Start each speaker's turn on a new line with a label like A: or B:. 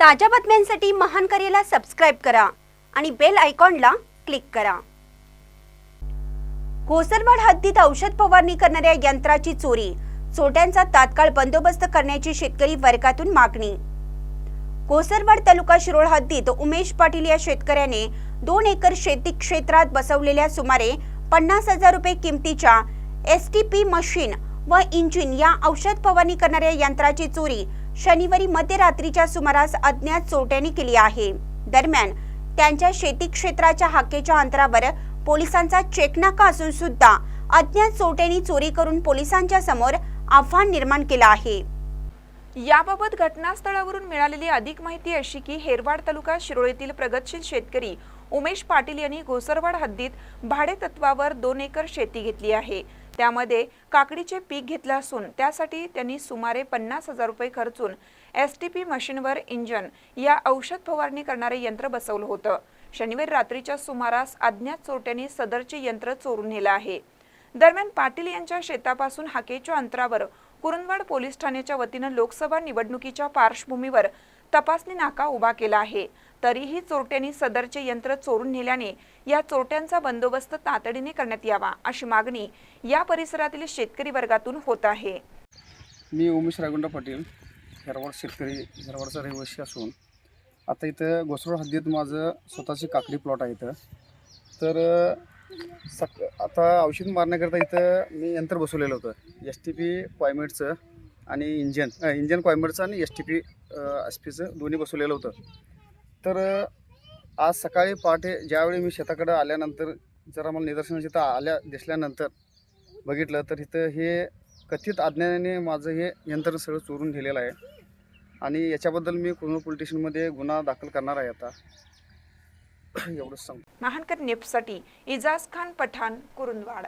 A: ताज्या बातम्यांसाठी महान करेला सबस्क्राईब करा आणि बेल आयकॉनला क्लिक करा. घोसरवाड हद्दीत औषध फवारणी करणाऱ्या यंत्राची चोरी चोट्यांचा तात्काळ बंदोबस्त करण्याची शेतकरी वर्गातून मागणी. कोसरवाड तालुका शिरोळ हद्दीत उमेश पाटील या शेतकऱ्याने दोन एकर शेती क्षेत्रात बसवलेल्या सुमारे पन्नास हजार रुपये किमतीच्या एस टी पी मशीन व इंजिन या औषध फवारणी करणाऱ्या यंत्राची चोरी शनिवारी मध्यरात्रीच्या सुमारास अज्ञात चोट्याने केली आहे. दरम्यान त्यांच्या शेती क्षेत्राच्या हाकेच्या अंतरावर पोलिसांचा चेकनाका असून सुद्धा अज्ञात चोट्यांनी चोरी करून पोलिसांच्या समोर आव्हान निर्माण केलं आहे.
B: याबाबत घटनास्थळावरून मिळालेली अधिक माहिती अशी की हेरवाड तालुका शिरोळीतील प्रगतशील शेतकरी उमेश पाटील यांनी घोसरवाड हद्दीत भाडेतत्वावर दोन एकर शेती घेतली आहे. त्यामध्ये काकडीचे पीक घेतलं असून त्यासाठी त्यांनी सुमारे पन्नास हजार रुपये खर्चून एस टी पी मशीनवर इंजन या औषध फवारणी करणारे यंत्र बसवलं होतं. शनिवारी रात्रीच्या सुमारास अज्ञात चोरट्यांनी सदरचे यंत्र चोरून नेलं आहे. दरम्यान पाटील यांच्या शेतापासून हाकेच्या अंतरावर कुरुंदवाड पोलीस ठाण्याच्या वतीनं लोकसभा निवडणुकीच्या पार्श्वभूमीवर तपासणी नाका उभा केला आहे. तरीही चोरट्यांनी सदरचे यंत्र चोरून नेल्याने या चोरट्यांचा बंदोबस्त तातडीने करण्यात यावा अशी मागणी या परिसरातील शेतकरी वर्गातून होत आहे.
C: मी उमेश रायगुंडा पाटील हेरवाड शेतकरी हेरवाडचा रहिवासी असून आता इथं घोसरोड हद्दीत माझं स्वतःची काकडी प्लॉट आहे इथं. तर सक आता औषध मारण्याकरता इथं मी यंत्र बसवलेलं होतं. एस टी पी पायमेटचं आणि इंजन इंजन क्वायमेटचं आणि एस टी पी एस पीचं दोन्ही बसवलेलं होतं. तर आज सकाळी पहाटे ज्यावेळी मी शेताकडं आल्यानंतर जरा मला निदर्शनास इथं आल्या दिसल्यानंतर बघितलं तर इथं हे कथित अज्ञानाने माझं हे यंत्र सगळं चोरून गेलेलं आहे. आणि याच्याबद्दल मी कुर्नूल पोलीस स्टेशनमध्ये गुन्हा दाखल करणार आहे आता. एवढंच सांगतो
B: महानकर नेपसाठी इजाज खान पठाण कुरुंदवाड.